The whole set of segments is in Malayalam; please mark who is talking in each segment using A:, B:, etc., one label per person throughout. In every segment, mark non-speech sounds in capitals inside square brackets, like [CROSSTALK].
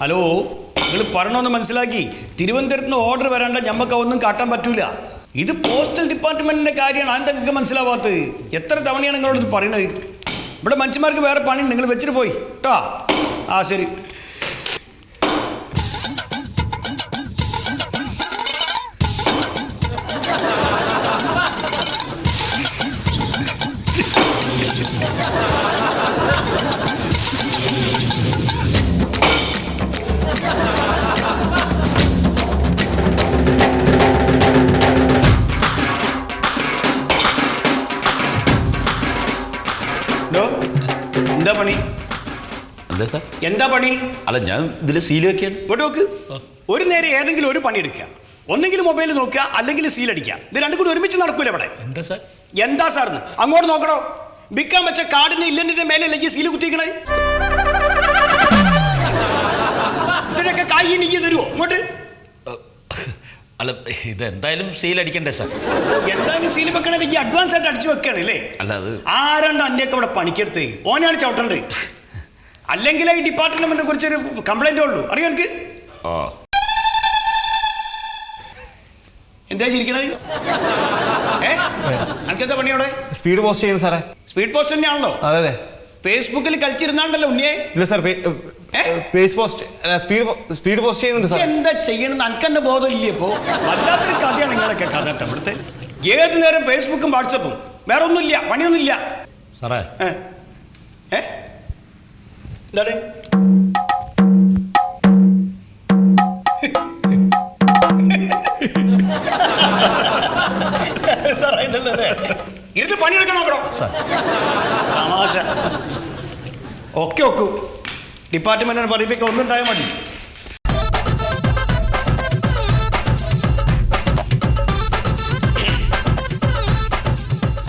A: ഹലോ നിങ്ങൾ പറഞ്ഞൊന്ന് മനസ്സിലാക്കി. തിരുവനന്തപുരത്ത് നിന്ന് ഓർഡർ വരാണ്ട ഞമ്മക്ക് ഒന്നും കാട്ടാൻ പറ്റൂല. ഇത് പോസ്റ്റൽ ഡിപ്പാർട്ട്മെന്റിന്റെ കാര്യമാണ്. അതെന്തൊക്കെ നിങ്ങൾക്ക് മനസ്സിലാവാത്തത്? എത്ര തവണയാണ് നിങ്ങളോട് പറയുന്നത് ഇവിടെ മനുഷ്യന്മാർക്ക് വേറെ പണി നിങ്ങൾ വെച്ചിട്ട് പോയി. കേട്ടോ ആ ശരി. എന്താ
B: സാർ?
A: എന്താ പണി?
B: അല്ല ഞാൻ ഇതിൽ സീൽ വെക്കാൻ
A: ഇങ്ങോട്ട് നോക്ക്. ഒരു നേരം ഏതെങ്കിലും ഒരു പണി എടുക്കുക. ഒന്നെങ്കിൽ മൊബൈൽ നോക്കുക അല്ലെങ്കിൽ സീൽ അടിക്കുക. ഇത് രണ്ടും കൂടി ഒരുമിച്ച് നടക്കൂല ഇവിടെ.
B: എന്താ സാർ?
A: എന്താ സാറിന് അങ്ങോട്ട് നോക്കണോ? വിൽക്കാൻ വെച്ച കാടിന് ഇല്ലന്റെ മേലെ അല്ലെങ്കിൽ സീൽ കുത്തിക്കണേ ഇതിനൊക്കെ കായി എനിക്ക് തരുമോ അങ്ങോട്ട്
B: അല്ല ഇതെന്തായാലും സീൽ അടിക്കണ്ടേ സാർ?
A: എന്തായാലും സീൽ വെക്കണേ എനിക്ക് അഡ്വാൻസ് ആയിട്ട് അടിച്ചു വെക്കണല്ലേ അല്ലാതെ
B: അല്ല അത്
A: ആരാണ്ട് അന്റെയൊക്കെ ഇവിടെ പണിക്കെടുത്ത് ഓനാണ് ചവിട്ടണ്ട് [LAUGHS] അല്ലെങ്കിൽ ഈ ഡിപ്പാർട്ട്മെന്റിനെ കുറിച്ചൊരു കംപ്ലൈന്റ് ഉള്ളൂ. അറിയോ എനിക്ക്? എന്താ ചിരിക്കണത്? ഏ? എനിക്കെന്താ അവിടെ?
C: സ്പീഡ് പോസ്റ്റ് ചെയ്യുന്നു സാറേ.
A: സ്പീഡ് പോസ്റ്റ് തന്നെയാണല്ലോ.
C: അതെ അതെ.
A: ഫേസ്ബുക്കിൽ കളിച്ചിരുന്നാണ്ടല്ലോ ഉണ്ണിയെ.
C: ഇല്ല sir face post speed speed post ചെയ്യുന്നുണ്ട് സാർ
A: എന്താ ചെയ്യണമെന്ന് എനിക്കെന്നെ ബോധമില്ലേ ഇപ്പോ? വല്ലാത്തൊരു കഥയാണ് നിങ്ങളൊക്കെ കഥ കേട്ടോ ഇവിടുത്തെ ഏത് നേരം ഫേസ്ബുക്കും വാട്സപ്പും വേറെ ഒന്നുമില്ല പണിയൊന്നുമില്ല.
B: സാറേ
A: എന്താണ്? ഇരുന്ന് പണിയെടുക്കാൻ നോക്കണോ? തമാശ. ഒക്കെ ഒക്കും. ഡിപ്പാർട്ട്മെന്റിനെ പറയിപ്പിക്കാൻ ഒന്നുണ്ടായാൽ മതി.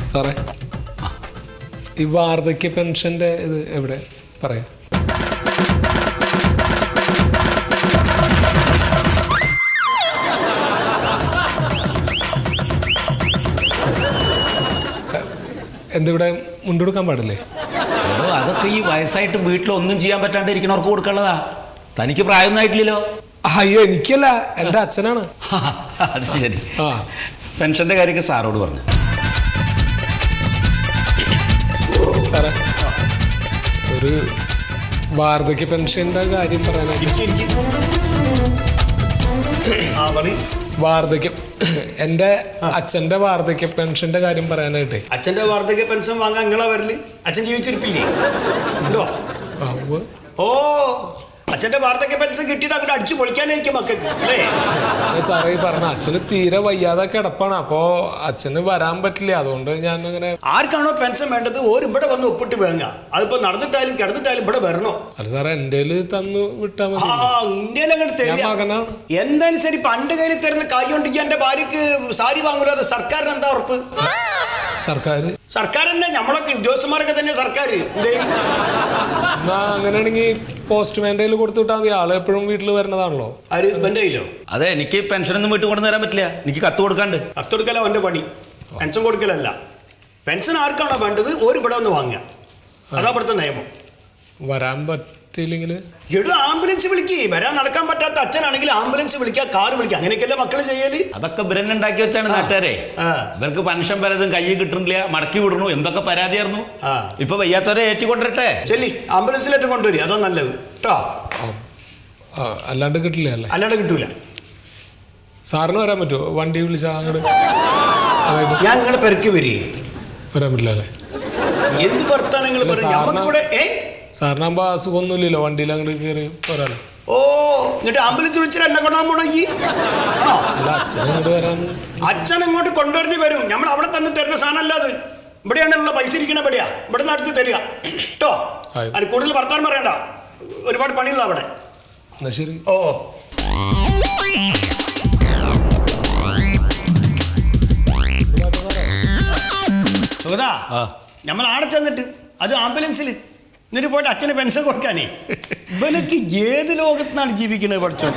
D: സാറേ ഈ വാർദ്ധക്യ പെൻഷന്റെ ഇത് എവിടെ? പറയാം. എന്തിവിടെ മുണ്ടെടുക്കാൻ പാടില്ലേ?
B: എടോ അതൊക്കെ ഈ വയസ്സായിട്ട് വീട്ടിൽ ഒന്നും ചെയ്യാൻ പറ്റാണ്ട് ഇരിക്കണവർക്ക് കൊടുക്കാനുള്ളതാ. തനിക്ക് പ്രായമൊന്നും ആയിട്ടില്ലല്ലോ.
D: അയ്യോ എനിക്കല്ല. എന്റെ അച്ഛനാണ്. [LAUGHS]
B: അത് ശരി.
D: ആ.
B: പെൻഷന്റെ കാര്യമൊക്കെ സാറോട് പറഞ്ഞു.
D: സാറേ ഒരു വാർദ്ധക്യ പെൻഷന്റെ കാര്യം പറയാനായിട്ട്
A: ഇരിക്ക്, ഇരിക്ക്. ആ പറയും.
D: വാർദ്ധക്യം. [COUGHS] എന്റെ അച്ഛന്റെ വാർദ്ധക്യ പെൻഷന്റെ കാര്യം പറയാനായിട്ടേ.
A: അച്ഛന്റെ വാർദ്ധക്യ പെൻഷൻ വാങ്ങാൻ നിങ്ങളാ വരൽ? അച്ഛൻ ജീവിച്ചിരിപ്പില്ലേ? ഉണ്ടോ? ഓ അച്ഛന്റെ വാർദ്ധക്യ പെൻഷൻ കിട്ടിയിട്ട് അങ്ങോട്ട് അടിച്ചു പൊളിക്കാനായിരിക്കും മക്കൾക്ക് അല്ലേ?
D: സാറേ പറഞ്ഞ അച്ഛന് തീരെ വയ്യാതെ കിടപ്പാണ്. അപ്പോ അച്ഛന് വരാൻ പറ്റില്ല. അതുകൊണ്ട് ഞാൻ അങ്ങനെ
A: ആർക്കാണോ പെൻഷൻ വേണ്ടത്? ഓര് ഇവിടെ വന്ന് ഒപ്പിട്ട് വേങ്ങ അതിപ്പോ നടന്നിട്ടായാലും കിടന്നിട്ടായാലും ഇവിടെ വരണോ?
D: അല്ല സാറേ എന്റെ തന്നു വിട്ടാ
A: ആ
D: മതി
A: ഇന്ത്യയിൽ അങ്ങോട്ട്
D: ഞാൻ
A: തരിക
D: മകനാണ്
A: എന്തായാലും ശരി പണ്ട് കയ്യിൽ തരുന്ന കായ് കൊണ്ടിരിക്കാൻ എന്റെ ഭാര്യക്ക് സാരി വാങ്ങൂല. സർക്കാരിന് എന്താ ഉറപ്പ്?
D: സർക്കാർ
A: സർക്കാർ തന്നെ നമ്മളൊക്കെ ഉദ്യോഗസ്ഥന്മാരൊക്കെ തന്നെ സർക്കാർ എന്തേ
D: എന്നാ അങ്ങനെയാണെങ്കിൽ പോസ്റ്റ്മാന്റെ കയ്യിൽ കൊടുത്തു വിട്ടാൽ മതി. ആൾ എപ്പോഴും വീട്ടിൽ വരുന്നതാണല്ലോ.
A: ആര്? കയ്യിലോ?
B: അതെ എനിക്ക് പെൻഷനൊന്നും വീട്ടിൽ കൊണ്ടു തരാൻ പറ്റില്ല. എനിക്ക് കത്ത് കൊടുക്കാണ്ട്.
A: കത്ത് കൊടുക്കല അവന്റെ പണി. പെൻഷൻ കൊടുക്കലല്ല. പെൻഷൻ ആർക്കാണോ വേണ്ടത്? ഒരു ഇവിടെ ഒന്ന് വാങ്ങുക. അതാ ഇവിടുത്തെ നിയമം.
D: വരാൻ പറ്റില്ലെങ്കിൽ
A: എടു ആംബുലൻസ് വിളിക്ക്. വരാൻ നടക്കാൻ പറ്റാത്ത അച്ഛനാണെങ്കിൽ ആംബുലൻസ് വിളിക്കുക കാർ വിളിക്കുക അങ്ങനെയൊക്കെയല്ലേ മക്കൾ ചെയ്യൽ?
B: അതൊക്കെ ഉണ്ടാക്കി വെച്ചാണ് നാട്ടുകാരെ.
A: ആ.
B: ഇവർക്ക് പെൻഷൻ പലതും കയ്യിൽ കിട്ടുന്നില്ല മടക്കി വിടണു എന്തൊക്കെ പരാതിയായിരുന്നു?
A: ആ.
B: ഇപ്പൊ വയ്യാത്തവരെ ഏറ്റുകൊണ്ടിരട്ടെ
A: ചെല്ലി ആംബുലൻസിലേറ്റ് കൊണ്ടുവരിക. അതാ നല്ലത് കേട്ടോ
D: ആ, അല്ലാണ്ട് കിട്ടില്ല അല്ലേ?
A: അല്ലാണ്ട് കിട്ടൂല.
D: സാറിന് വരാൻ പറ്റുമോ? വണ്ടി വിളിച്ചാൽ അങ്ങോട്ട് അതായത്
A: ഞാൻ നിങ്ങളെ പെരക്ക് വരിക
D: വരാൻ പറ്റില്ല അല്ലേ?
A: എന്ത് വർത്താനങ്ങൾ പറയും?
D: സാറിന്
A: നമുക്കിവിടെ ഏ?
D: സാറിനാകുമ്പോൾ അസുഖമൊന്നുമില്ലല്ലോ വണ്ടിയിൽ അങ്ങോട്ട് കയറി പോരാലോ.
A: ഓ എന്നിട്ട് ആംബുലൻസ് വിളിച്ചിട്ട് എന്നെ കൊണ്ടാൻ പോണോ ഈ? ആണോ?
D: അല്ല അച്ഛൻ ഇങ്ങോട്ട് വരാൻ
A: അച്ഛൻ അങ്ങോട്ട് കൊണ്ടുവരേണ്ടി വരും. നമ്മൾ അവിടെ തന്നെ തരുന്ന സാധനമല്ല അത്. ഇവിടെയാണല്ലോ പൈസ ഇരിക്കണ ഇവിടെയാ ഇവിടെ നിന്ന് അടുത്ത് തരിക. കേട്ടോ
D: ആയി.
A: അത് കൂടുതൽ വർത്താനം പറയണ്ട. ഒരുപാട് പണിയില്ല അവിടെ.
D: എന്നാ ശരി.
A: ഓ സുഗതാ
B: ആ.
A: നമ്മൾ ആടെ ചെന്നിട്ട് അത് ആംബുലൻസിൽ എന്നിട്ട് പോയിട്ട് അച്ഛന് പെൻഷൻ കൊടുക്കാനേ? ഇവനക്ക് ഏത് ലോകത്തിനാണ് ജീവിക്കുന്നത് പഠിച്ചോ